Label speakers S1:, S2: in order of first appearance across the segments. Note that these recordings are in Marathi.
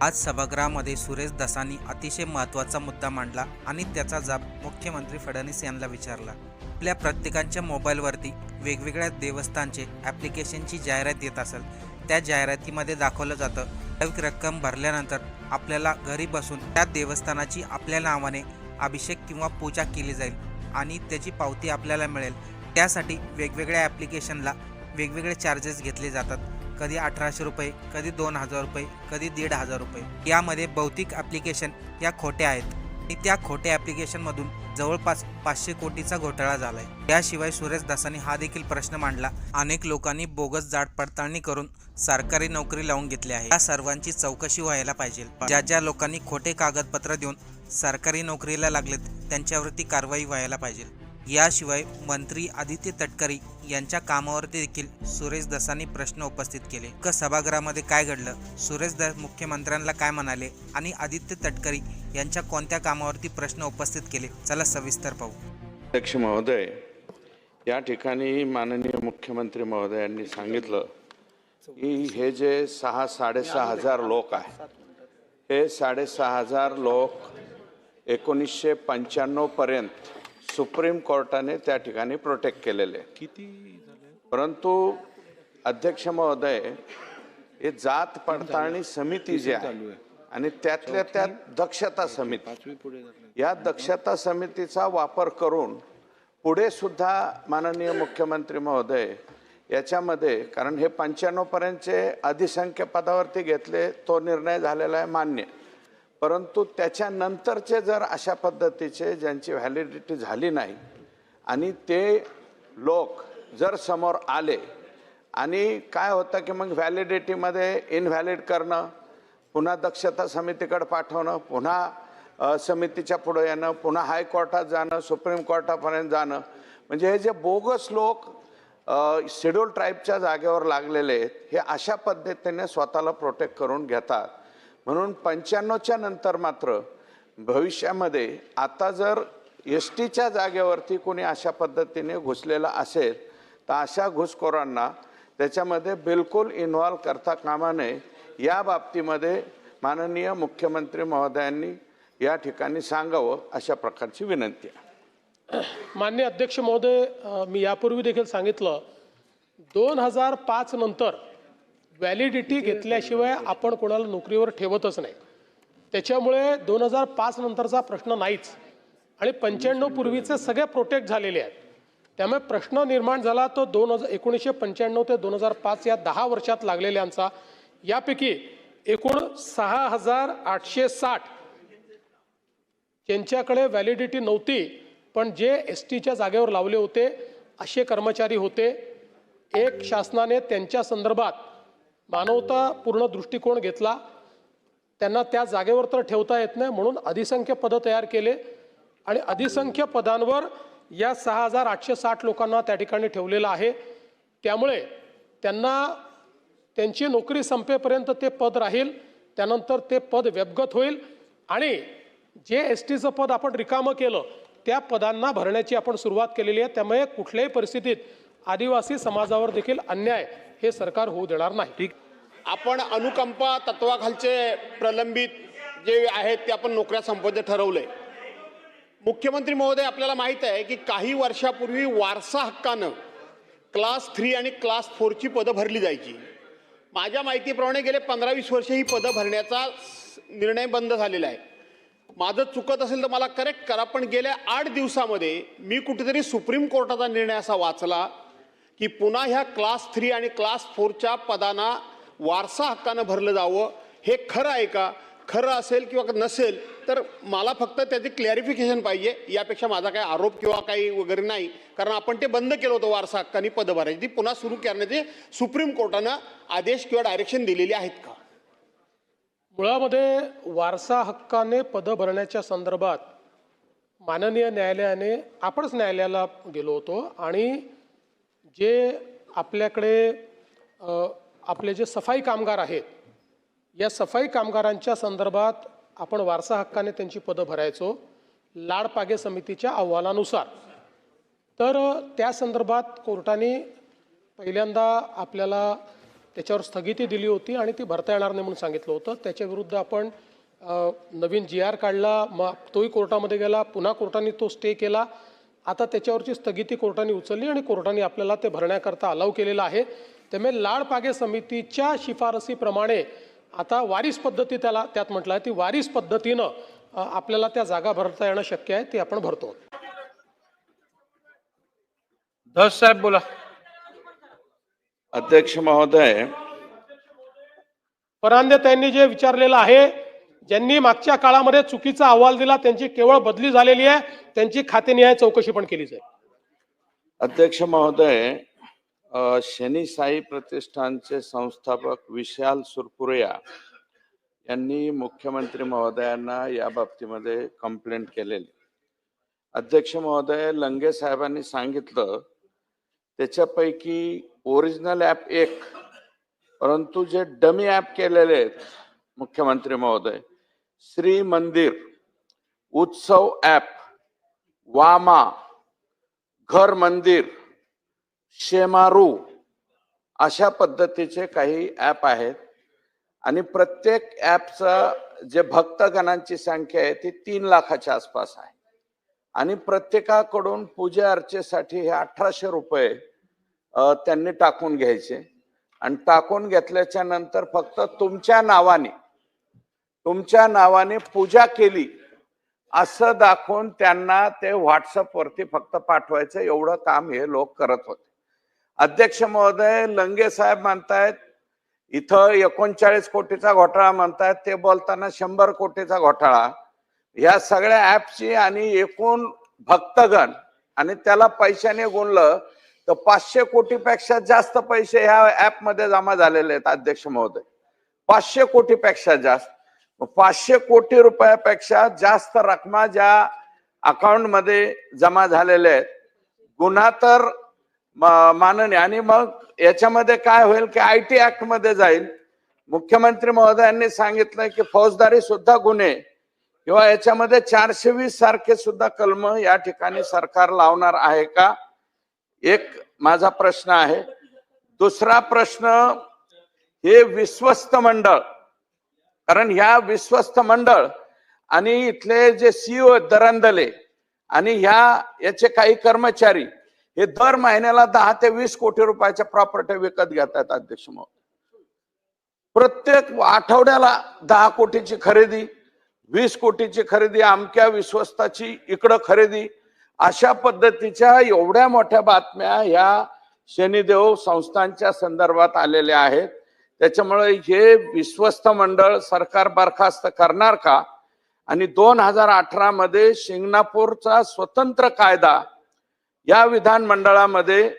S1: आज सभागृहामध्ये सुरेश दसानी अतिशय महत्त्वाचा मुद्दा मांडला आणि त्याचा जाब मुख्यमंत्री फडणवीस यांना विचारला. आपल्या प्रत्येकांच्या मोबाईलवरती वेगवेगळ्या देवस्थानचे ॲप्लिकेशनची जाहिरात येत असेल. त्या जाहिरातीमध्ये दाखवलं जातं ठराविक रक्कम भरल्यानंतर आपल्याला घरी बसून त्या देवस्थानाची आपल्या नावाने अभिषेक किंवा पूजा केली जाईल आणि त्याची पावती आपल्याला मिळेल. त्यासाठी वेगवेगळ्या ॲप्लिकेशनला वेगवेगळे चार्जेस घेतले जातात. कधी अठराशे रुपये कधी दोन हजार रुपये कधी दीड हजार रुपये. यामध्ये भौतिक ॲप्लिकेशन या खोट्या आहेत. आणि त्या खोट्या ॲप्लिकेशनमधून जवळपास पाचशे कोटीचा घोटाळा झालाय. याशिवाय सुरेश दासांनी हा देखील प्रश्न मांडला. अनेक लोकांनी बोगस जाड पडताळणी करून सरकारी नोकरी लावून घेतली आहे. या सर्वांची चौकशी व्हायला पाहिजे. ज्या ज्या लोकांनी खोटे कागदपत्र देऊन सरकारी नोकरीला लागलेत त्यांच्यावरती कारवाई व्हायला पाहिजे. याशिवाय मंत्री आदित्य तटकरी यांच्या कामावरती देखील सुरेश दसांनी प्रश्न उपस्थित केले. क सभागृहामध्ये काय घडलं? सुरेश दस मुख्यमंत्र्यांना काय म्हणाले? आणि आदित्य तटकरी यांच्या कोणत्या कामावरती प्रश्न उपस्थित केले? चला सविस्तर पाहू.
S2: अध्यक्ष महोदय या ठिकाणी माननीय मुख्यमंत्री महोदयांनी सांगितलं की हे जे सहा साडेसहा हजार लोक आहेत हे साडेसहा हजार लोक एकोणीसशे पंच्याण्णवपर्यंत सुप्रीम कोर्टाने त्या ठिकाणी प्रोटेक्ट केलेले. किती परंतु अध्यक्ष महोदय हे जात पडताळणी समिती जी आहे आणि त्यातल्या त्यात दक्षता समिती. या दक्षता समितीचा वापर करून पुढे सुद्धा माननीय मुख्यमंत्री महोदय याच्यामध्ये कारण हे पंच्याण्णव पर्यंतचे अधिसंख्य पदावरती घेतले तो निर्णय झालेला आहे मान्य. परंतु त्याच्यानंतरचे जर अशा पद्धतीचे ज्यांची व्हॅलिडिटी झाली नाही आणि ते लोक जर समोर आले आणि काय होतं की मग व्हॅलिडिटीमध्ये इनव्हॅलिड करणं पुन्हा दक्षता समितीकडे पाठवणं पुन्हा समितीच्या पुढं येणं पुन्हा हायकोर्टात जाणं सुप्रीम कोर्टापर्यंत जाणं म्हणजे हे जे बोगस लोक शेड्यूल ट्राईबच्या जागेवर लागलेले आहेत हे अशा पद्धतीने स्वतःला प्रोटेक्ट करून घेतात. म्हणून पंच्याण्णवच्या नंतर मात्र भविष्यामध्ये आता जर एस टीच्या जागेवरती कोणी अशा पद्धतीने घुसलेला असेल तर अशा घुसखोरांना त्याच्यामध्ये बिलकुल इन्व्हॉल्व करता कामा नये. या बाबतीमध्ये माननीय मुख्यमंत्री महोदयांनी या ठिकाणी सांगावं अशा प्रकारची विनंती आहे.
S3: मान्य अध्यक्ष महोदय मी यापूर्वी देखील सांगितलं दोन हजार पाच नंतर व्हॅलिडिटी घेतल्याशिवाय आपण कोणाला नोकरीवर ठेवतच नाही. त्याच्यामुळे दोन हजार पाच नंतरचा प्रश्न नाहीच. आणि पंच्याण्णव पूर्वीचे सगळे प्रोटेक्ट झालेले आहेत. त्यामुळे प्रश्न निर्माण झाला तो दोन हजार एकोणीसशे पंच्याण्णव ते दोन हजार पाच या दहा वर्षात लागलेल्यांचा. यापैकी एकूण सहा हजार आठशे साठ ज्यांच्याकडे व्हॅलिडिटी नव्हती पण जे एस टीच्या जागेवर लावले होते असे कर्मचारी होते. एक शासनाने त्यांच्या संदर्भात मानवतापूर्ण दृष्टिकोन घेतला त्यांना त्या जागेवर तर ठेवता येत नाही म्हणून अधिसंख्य पदं तयार केले. आणि अधिसंख्य पदांवर या सहा हजार आठशे साठ लोकांना त्या ठिकाणी ठेवलेलं आहे. त्यामुळे त्यांना त्यांची नोकरी संपेपर्यंत ते पद राहील त्यानंतर ते पद व्यपगत होईल. आणि जे एस टीचं पद आपण रिकामं केलं त्या पदांना भरण्याची आपण सुरुवात केलेली आहे. त्यामुळे कुठल्याही परिस्थितीत आदिवासी समाजावर देखील अन्याय हे सरकार होऊ देणार नाही.
S4: आपण अनुकंपा तत्वाखालचे प्रलंबित जे आहेत ते आपण नोकऱ्या संपवते ठरवलंय. मुख्यमंत्री महोदय आपल्याला माहीत आहे की काही वर्षापूर्वी वारसा हक्कानं क्लास थ्री आणि क्लास फोरची पदं भरली जायची. माझ्या माहितीप्रमाणे गेले पंधरा वीस वर्ष ही पदं भरण्याचा निर्णय बंद झालेला आहे. माझं चुकत असेल तर मला करेक्ट करा पण गेल्या आठ दिवसामध्ये मी कुठेतरी सुप्रीम कोर्टाचा निर्णय असा वाचला. की पुन्हा ह्या क्लास थ्री आणि क्लास फोरच्या पदांना वारसा हक्कानं भरलं जावं हे खरं आहे का? खरं असेल किंवा नसेल तर मला फक्त त्याची क्लॅरिफिकेशन पाहिजे. यापेक्षा माझा काही आरोप किंवा काही वगैरे नाही. कारण आपण ते बंद केलं होतं वारसा हक्कानी पदं भरायची. ती पुन्हा सुरू करण्याचे सुप्रीम कोर्टानं आदेश किंवा डायरेक्शन दिलेली आहेत का?
S3: मुळामध्ये वारसा हक्काने पदं भरण्याच्या संदर्भात माननीय न्यायालयाने आपणच न्यायालयाला गेलो होतो आणि जे आपल्याकडे आपले जे सफाई कामगार आहेत या सफाई कामगारांच्या संदर्भात आपण वारसा हक्काने त्यांची पदं भरायचो लाडपागे समितीच्या अहवालानुसार. तर त्या संदर्भात कोर्टाने पहिल्यांदा आपल्याला त्याच्यावर स्थगिती दिली होती आणि ती भरता येणार नाही म्हणून सांगितलं होतं. त्याच्याविरुद्ध आपण नवीन जी आर काढला मग तोही कोर्टामध्ये गेला पुन्हा कोर्टाने तो स्टे केला. आता त्याच्यावरची स्थगिती कोर्टाने उचलली आणि कोर्टाने आपल्याला ते भरण्याकरता अलाव केलेलं आहे. त्यामुळे लाडपागे समितीच्या शिफारसीप्रमाणे आता वारीस पद्धती त्याला त्यात म्हटलं आहे. ती वारीस पद्धतीनं आपल्याला त्या जागा भरता येणं शक्य आहे ती आपण भरतो.
S5: धस साहेब बोला.
S2: अध्यक्ष महोदय.
S3: परांदे त्यांनी जे विचारलेलं आहे ज्यांनी मागच्या काळामध्ये चुकीचा अहवाल दिला त्यांची केवळ बदली झालेली आहे. त्यांची खातेनिहाय चौकशी पण केली जाईल
S2: अध्यक्ष महोदय शनी साई प्रतिष्ठानचे संस्थापक विशाल सुरपुरिया यांनी मुख्यमंत्री महोदयांना या बाबतीमध्ये कंप्लेंट केलेली. अध्यक्ष महोदय लंगे साहेबांनी सांगितलं त्याच्यापैकी ओरिजिनल ॲप एक परंतु जे डमी ॲप केलेले आहेत मुख्यमंत्री महोदय श्री मंदिर उत्सव ॲप वामा घर मंदिर शेमारू अशा पद्धतीचे काही ॲप आहेत. आणि प्रत्येक ॲपचं जे भक्तगणांची संख्या आहे ती तीन लाखाच्या आसपास आहे. आणि प्रत्येकाकडून पूजा अर्चेसाठी हे अठराशे रुपये त्यांनी टाकून घ्यायचे. आणि टाकून घेतल्याच्या नंतर फक्त तुमच्या नावाने तुमच्या नावाने पूजा केली. असं दाखवून त्यांना ते व्हॉट्सअपवरती फक्त पाठवायचं. एवढं काम हे लोक करत होते. अध्यक्ष महोदय लंगे साहेब म्हणतायत इथं एकोणचाळीस कोटीचा घोटाळा म्हणतायत ते बोलताना शंभर कोटीचा घोटाळा. या सगळ्या ऍपची आणि एकूण भक्तगण आणि त्याला पैशाने गुणलं तर पाचशे कोटीपेक्षा जास्त पैसे ह्या ॲपमध्ये जमा झालेले आहेत अध्यक्ष महोदय. पाचशे कोटीपेक्षा जास्त. पाचशे कोटी रुपयापेक्षा जास्त रकमा ज्या अकाउंटमध्ये जमा झालेल्या आहेत गुन्हा तर म- माननीय. आणि मग याच्यामध्ये काय होईल की आय टी ऍक्टमध्ये जाईल. मुख्यमंत्री महोदयांनी सांगितलं की फौजदारी सुद्धा गुन्हे किंवा याच्यामध्ये चारशे वीस सारखे सुद्धा कलम या ठिकाणी सरकार लावणार आहे का? एक माझा प्रश्न आहे. दुसरा प्रश्न हे विश्वस्त मंडळ कारण ह्या विश्वस्त मंडळ आणि इथले जे सीओ दरंदले आणि ह्या याचे काही कर्मचारी हे दर महिन्याला दहा ते वीस कोटी रुपयाच्या प्रॉपर्टी विकत घेतात अध्यक्ष महोदय. प्रत्येक आठवड्याला दहा कोटीची खरेदी वीस कोटीची खरेदी अमक्या विश्वस्ताची इकडं खरेदी अशा पद्धतीच्या एवढ्या मोठ्या बातम्या ह्या शनिदेव संस्थांच्या संदर्भात आलेल्या आहेत. त्याच्यामुळे हे विश्वस्त मंडळ सरकार बरखास्त करणार का? आणि दोन हजार अठरा मध्ये शिंगणापूरचा स्वतंत्र कायदा या विधानमंडळामध्ये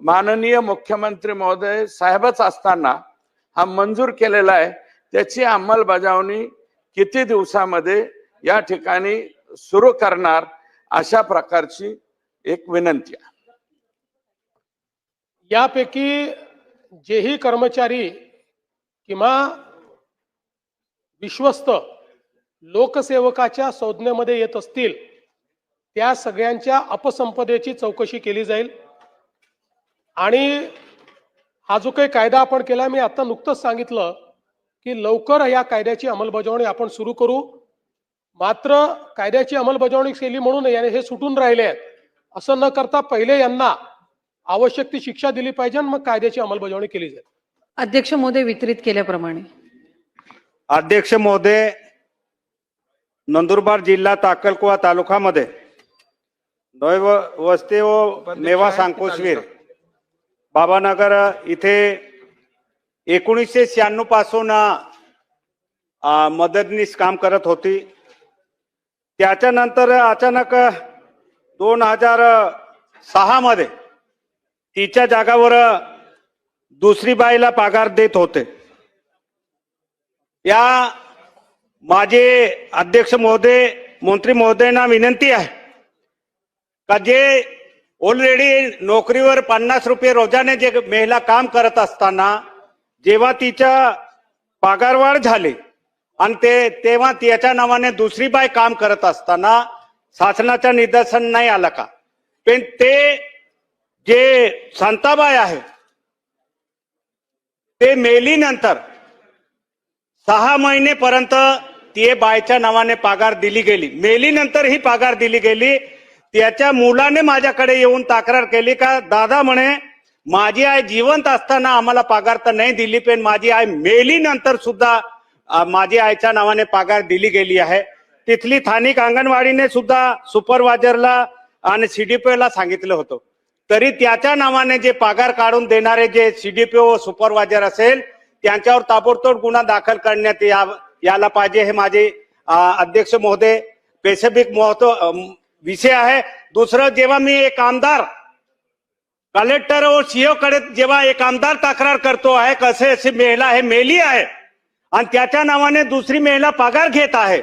S2: माननीय मुख्यमंत्री महोदय साहेबच असताना हा मंजूर केलेला आहे. त्याची अंमलबजावणी किती दिवसामध्ये या ठिकाणी सुरू करणार अशा प्रकारची एक विनंती आहे.
S3: यापैकी जेही कर्मचारी किंवा विश्वस्त लोकसेवकाच्या संज्ञेमध्ये येत असतील त्या सगळ्यांच्या अपसंपदेची चौकशी केली जाईल. आणि हा जो काही कायदा आपण केला मी आता नुकतंच सांगितलं की लवकर या कायद्याची अंमलबजावणी आपण सुरू करू. मात्र कायद्याची अंमलबजावणी केली म्हणून याने हे सुटून राहिले आहेत. असं न करता पहिले यांना आवश्यक ती शिक्षा दिली पाहिजे आणि मग कायद्याची अंमलबजावणी केली जाईल.
S6: अध्यक्ष महोदय वितरित केल्याप्रमाणे.
S7: अध्यक्ष महोदय नंदुरबार जिल्हा ताकलकुवा तालुक्यामध्ये दैव वस्ती व मेवा सांकोशवीर बाबानगर इथे एकोणीसशे शहाण्णवपासून मदतनीस काम करत होती. त्याच्यानंतर अचानक दोन हजार सहा मध्ये तिच्या जागावर दुसरी बाईला पगार देत होते. या माझे अध्यक्ष महोदय मंत्री महोदयांना विनंती आहे का जे ऑलरेडी नोकरीवर पन्नास रुपये रोजाने जे महिला काम करत असताना जेव्हा तिच्या पगारवाढ झाली आणि ते तेव्हा त्याच्या नावाने दुसरी बाई काम करत असताना शासनाच्या निदर्शन नाही आलं का? पण ते जे संताबाई आहे ते मेलीनंतर सहा महिनेपर्यंत ती बायच्या नावाने पगार दिली गेली. मेलीनंतर ही पगार दिली गेली. त्याच्या मुलाने माझ्याकडे येऊन तक्रार केली का दादा म्हणे माझी आई जिवंत असताना आम्हाला पगार तर नाही दिली पण माझी आई मेलीनंतर सुद्धा माझी आईच्या नावाने पगार दिली गेली आहे. तिथली स्थानिक अंगणवाडीने सुद्धा सुपरवायझरला आणि सीडीपीला सांगितलं होतं. तरी त्याच्या नावाने जे पगार काढून देणारे जे सीडीपीओ सुपरवायझर असेल त्यांच्यावर ताबडतोब गुन्हा दाखल करण्यात या याला पाहिजे. हे माझे अध्यक्ष महोदय स्पेसिफिक महत्त्व विषय आहे. दुसरं जेव्हा मी एक आमदार कलेक्टर व सीओ कडे जेव्हा एक आमदार तक्रार करतो आहे कसे अशी महिला हे मेली आहे आणि त्याच्या नावाने दुसरी महिला पगार घेत आहे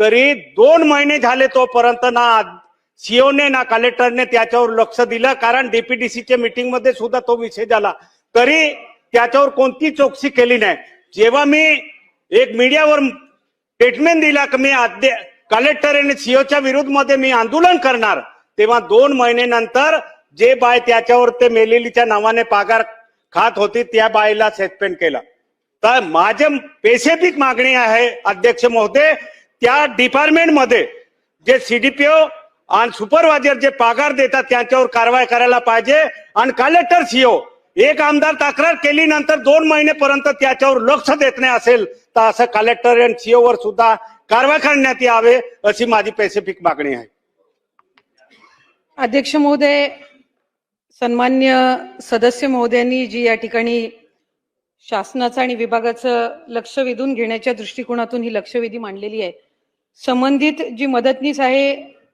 S7: तरी दोन महिने झाले तोपर्यंत ना सीओने ना कलेक्टरने त्याच्यावर लक्ष दिलं कारण डीपीडीसीच्या मीटिंगमध्ये सुद्धा तो विषय झाला. तरी त्याच्यावर कोणती चौकशी केली नाही. जेव्हा मी एक मीडियावर स्टेटमेंट दिला की मी कलेक्टर आणि सीओच्या विरुद्धमध्ये मी आंदोलन करणार तेव्हा दोन महिन्यानंतर जे बाय त्याच्यावर ते मेलेलीच्या नावाने पागार खात होती त्या बाईला सस्पेंड केलं. तर माझे स्पेसिफिक मागणी आहे अध्यक्ष महोदय त्या डिपार्टमेंटमध्ये जे सीडीपीओ आणि सुपरवायझर जे पगार देतात त्यांच्यावर कारवाई करायला पाहिजे. आणि कलेक्टर सीओ एक आमदार तक्रार केली नंतर दोन महिनेपर्यंत त्याच्यावर लक्ष देत नाही असेल तर असं कलेक्टर आणि सीओ वर सुद्धा कारवाई करण्यात यावे अशी माझी पेसिफिक मागणी आहे.
S6: अध्यक्ष महोदय सन्मान्य सदस्य महोदयांनी जी या ठिकाणी शासनाचं आणि विभागाचं लक्ष वेधून घेण्याच्या दृष्टिकोनातून ही लक्षवेधी मांडलेली आहे. संबंधित जी मदतनीस आहे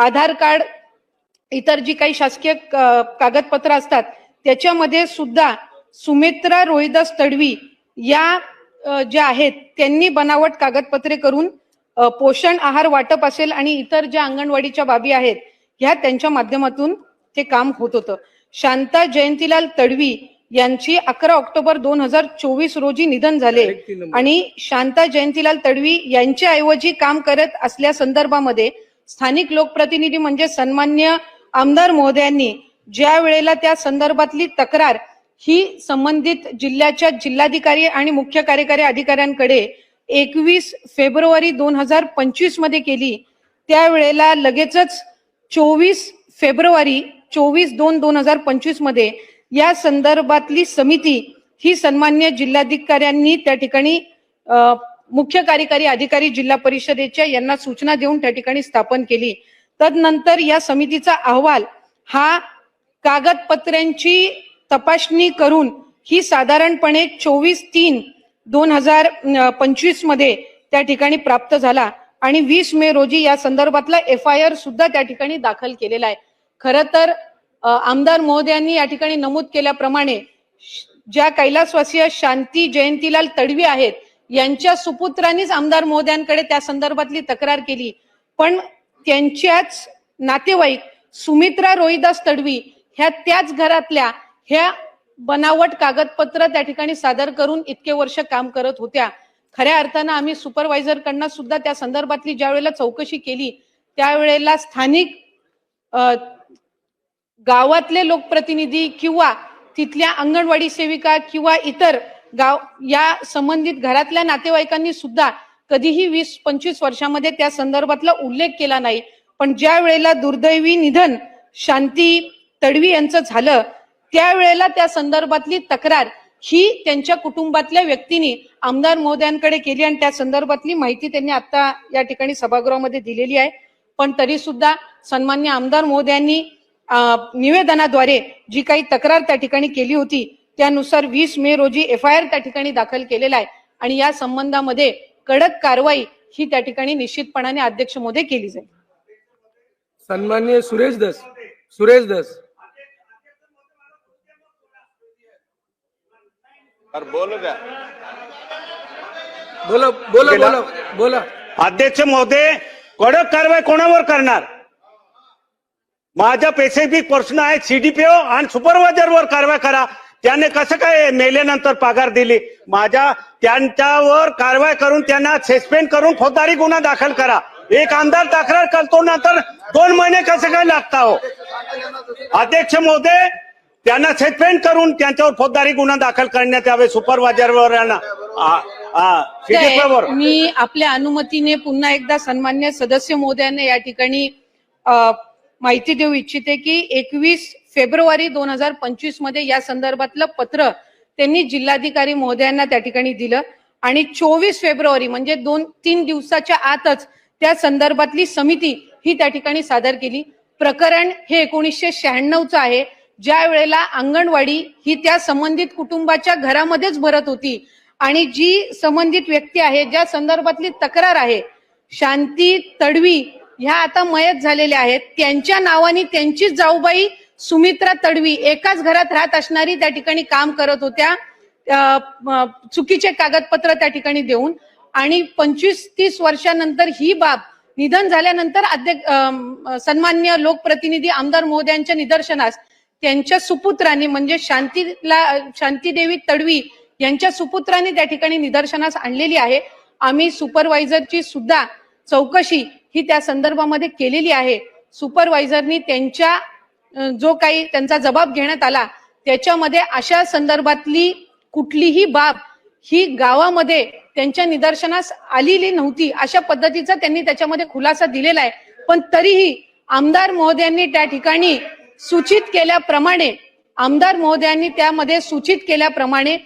S6: आधार कार्ड इतर जी काही शासकीय कागदपत्र असतात त्याच्यामध्ये सुद्धा सुमित्रा रोहिदास तडवी या ज्या आहेत त्यांनी बनावट कागदपत्रे करून पोषण आहार वाटप असेल आणि इतर ज्या अंगणवाडीच्या बाबी आहेत ह्या त्यांच्या माध्यमातून ते काम होत होतं. शांता जयंतीलाल तडवी यांची अकरा ऑक्टोबर दोन हजार चोवीस रोजी निधन झाले आणि शांता जयंतीलाल तडवी यांच्या ऐवजी काम करत असल्या संदर्भामध्ये स्थानिक लोकप्रतिनिधी म्हणजे सन्मान्य आमदार महोदयांनी ज्या वेळेला त्या संदर्भातली तक्रार ही संबंधित जिल्ह्याच्या जिल्हाधिकारी आणि मुख्य कार्यकारी अधिकाऱ्यांकडे एकवीस फेब्रुवारी दोन हजार पंचवीसमध्ये केली. त्यावेळेला लगेचच चोवीस फेब्रुवारी चोवीस दोन दोन हजार पंचवीसमध्ये या संदर्भातली समिती ही सन्मान्य जिल्हाधिकाऱ्यांनी त्या ठिकाणी मुख्य कार्यकारी अधिकारी जिल्हा परिषदेच्या यांना सूचना देऊन त्या ठिकाणी स्थापन केली. तदनंतर या समितीचा अहवाल हा कागदपत्रांची तपासणी करून ही साधारणपणे चोवीस तीन दोन हजार पंचवीसमध्ये त्या ठिकाणी प्राप्त झाला आणि वीस मे रोजी या संदर्भातला एफ आय आर सुद्धा त्या ठिकाणी दाखल केलेला आहे. खर तर आमदार महोदयांनी या ठिकाणी नमूद केल्याप्रमाणे ज्या कैलासवासीय शांती जयंतीलाल तडवी आहेत यांच्या सुपुत्रांनीच आमदार महोदयांकडे त्या संदर्भातली तक्रार केली. पण त्यांच्याच नातेवाईक सुमित्रा रोहिदास तडवी ह्या त्याच घरातल्या ह्या बनावट कागदपत्र त्या ठिकाणी सादर करून इतके वर्ष काम करत होत्या. खऱ्या अर्थानं आम्ही सुपरवायझरकडनं सुद्धा त्या संदर्भातली ज्या वेळेला चौकशी केली त्यावेळेला स्थानिक गावातले लोकप्रतिनिधी किंवा तिथल्या अंगणवाडी सेविका किंवा इतर गाव या संबंधित घरातल्या नातेवाईकांनी सुद्धा कधीही वीस पंचवीस वर्षामध्ये त्या संदर्भातला उल्लेख केला नाही. पण ज्या वेळेला दुर्दैवी निधन शांती तडवी यांचं झालं त्यावेळेला त्या संदर्भातली तक्रार ही त्यांच्या कुटुंबातल्या व्यक्तींनी आमदार महोदयांकडे केली आणि त्या संदर्भातली माहिती त्यांनी आता या ठिकाणी सभागृहामध्ये दिलेली आहे. पण तरी सुद्धा सन्मान्य आमदार महोदयांनी निवेदनाद्वारे जी काही तक्रार त्या ठिकाणी केली होती त्यानुसार वीस मे रोजी एफ आय आर त्या ठिकाणी दाखल केलेला आहे. आणि या संबंधामध्ये कडक कारवाई ही त्या ठिकाणी निश्चितपणाने अध्यक्ष महोदय केली जाईल.
S5: सन्माननीय सुरेश दस सुरेश दस.
S2: अरे बोल द्या.
S5: बोला बोला. बोला बोला.
S7: अध्यक्ष महोदय कडक कारवाई कोणावर करणार? माझा स्पेसिफिक प्रश्न आहे सीडीपीओ आणि सुपरवायझरवर कारवाई करा. त्याने कसं काय मेल्यानंतर पगार दिली? माझ्या त्यांच्यावर कारवाई करून त्यांना सस्पेंड करून फौजदारी गुन्हा दाखल करा. एक आमदार तक्रार करतो नंतर दोन महिने कसं काय लागता हो? अध्यक्ष महोदय त्यांना सस्पेंड करून त्यांच्यावर फौजदारी गुन्हा दाखल करण्यात यावे सुपरवायझरवर
S6: मी आपल्या अनुमतीने पुन्हा एकदा सन्मान्य सदस्य महोदयांना या ठिकाणी माहिती देऊ इच्छिते की एकवीस फेब्रुवारी दोन हजार पंचवीसमध्ये या संदर्भातलं पत्र त्यांनी जिल्हाधिकारी महोदयांना त्या ठिकाणी दिलं. आणि चोवीस फेब्रुवारी म्हणजे दोन तीन दिवसाच्या आतच त्या संदर्भातली समिती ही त्या ठिकाणी सादर केली. प्रकरण हे एकोणीसशे शहाण्णवचं आहे. ज्या वेळेला अंगणवाडी ही त्या संबंधित कुटुंबाच्या घरामध्येच भरत होती आणि जी संबंधित व्यक्ती आहे ज्या संदर्भातली तक्रार आहे शांती तडवी ह्या आता मयत झालेल्या आहेत. त्यांच्या नावाने त्यांचीच जाऊबाई सुमित्रा तडवी एकाच घरात राहत असणारी त्या ठिकाणी काम करत होत्या. चुकीचे कागदपत्र त्या ठिकाणी देऊन. आणि पंचवीस तीस वर्षानंतर ही बाब निधन झाल्यानंतर अध्यक्ष सन्मान्य लोकप्रतिनिधी आमदार महोदयांच्या निदर्शनास त्यांच्या सुपुत्रांनी म्हणजे शांतीला शांतीदेवी तडवी यांच्या सुपुत्रांनी त्या ठिकाणी निदर्शनास आणलेली आहे. आम्ही सुपरवायझरची सुद्धा चौकशी ही त्या संदर्भामध्ये केलेली आहे. सुपरवायझरनी त्यांच्या जो काही त्यांचा जबाब घेण्यात आला त्याच्यामध्ये अशा संदर्भातली कुठलीही बाब ही गावामध्ये त्यांच्या निदर्शनास आलेली नव्हती अशा पद्धतीचा त्यांनी त्याच्यामध्ये खुलासा दिलेला आहे. पण तरीही आमदार महोदयांनी त्या ठिकाणी सूचित केल्याप्रमाणे आमदार महोदयांनी त्यामध्ये सूचित केल्याप्रमाणे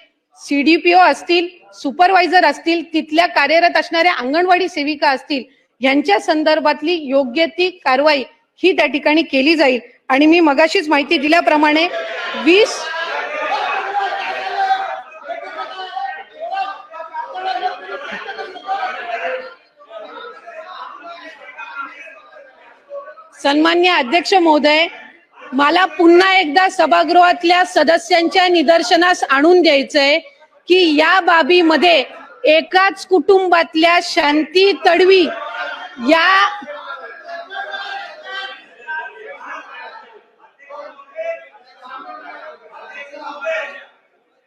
S6: सीडीपीओ असतील सुपरवायझर असतील तिथल्या कार्यरत असणाऱ्या अंगणवाडी सेविका असतील यांच्या संदर्भातली योग्य ती कारवाई ही त्या ठिकाणी केली जाईल. आणि मी मगाशीच माहिती दिल्याप्रमाणे वीस सन्मान्य अध्यक्ष महोदय मला पुन्हा एकदा सभागृहातल्या सदस्यांच्या निदर्शनास आणून द्यायचंय की या बाबीमध्ये एकाच कुटुंबातल्या शांती तडवी या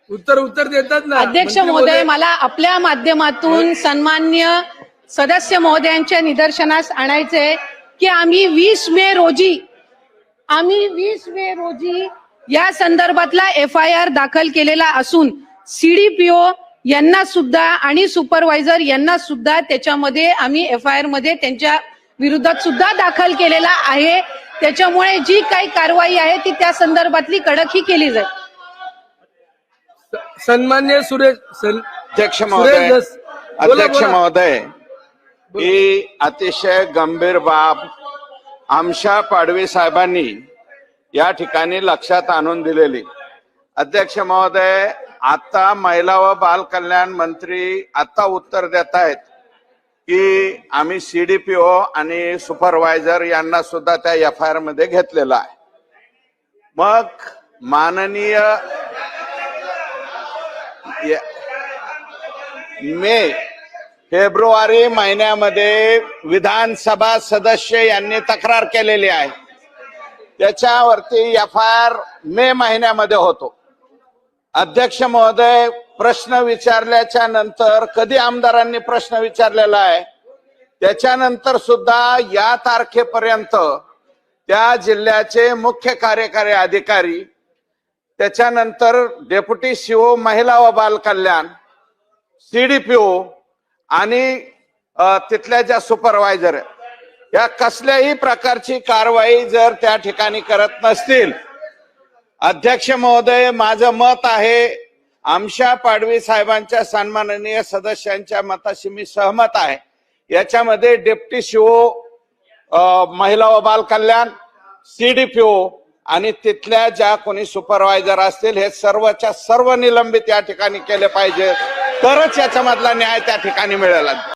S5: उत्तर उत्तर देतात ना.
S6: अध्यक्ष महोदय मला आपल्या माध्यमातून सन्मान्य सदस्य महोदयांच्या निदर्शनास आणायचंय की आम्ही वीस मे रोजी आम्ही वीस मे रोजी या संदर्भातला एफ आय आर दाखल केलेला असून सीडीपीओ यांना सुद्धा आणि सुपरवायझर यांना सुद्धा त्याच्यामध्ये आम्ही एफ आय आरमध्ये त्यांच्या विरोधात सुद्धा दाखल केलेला आहे. त्याच्यामुळे जी काही कारवाई आहे ती त्या संदर्भातली कडक ही केली जाईल.
S5: सन्मान्य सुरेश सन-
S2: अध्यक्ष महोदय अध्यक्ष. महोदय ही अतिशय गंभीर बाब आमशा पाडवी साहेबांनी या ठिकाणी लक्षात आणून दिलेली. अध्यक्ष महोदय आता महिला व बाल कल्याण मंत्री आता उत्तर देत आहेत की आम्ही सीडीपीओ आणि सुपरवायझर यांना सुद्धा त्या एफ आय आरमध्ये घेतलेलं आहे. मग माननीय मे फेब्रुवारी महिन्यामध्ये विधानसभा सदस्य यांनी तक्रार केलेली आहे. त्याच्यावरती एफ आय आर मे महिन्यामध्ये होतो. अध्यक्ष महोदय प्रश्न विचारल्याच्या नंतर कधी आमदारांनी प्रश्न विचारलेला आहे त्याच्यानंतर सुद्धा या तारखेपर्यंत त्या जिल्ह्याचे मुख्य कार्यकारी अधिकारी त्याच्यानंतर डेप्युटी सीओ महिला व बाल कल्याण सीडीपीओ आणि तिथल्या ज्या सुपरवायझर या कसल्याही प्रकारची कारवाई जर त्या ठिकाणी करत नसतील. अध्यक्ष महोदय माझं मत आहे आमशा पाडवी साहेबांच्या सन्माननीय सदस्यांच्या मताशी मी सहमत आहे. याच्यामध्ये डेप्टी सीओ महिला व बाल कल्याण सीडीपीओ आणि तिथल्या ज्या कोणी सुपरवायझर असतील हे सर्वच्या सर्व निलंबित या ठिकाणी केले पाहिजे. तरच याच्यामधला न्याय त्या ठिकाणी मिळेल.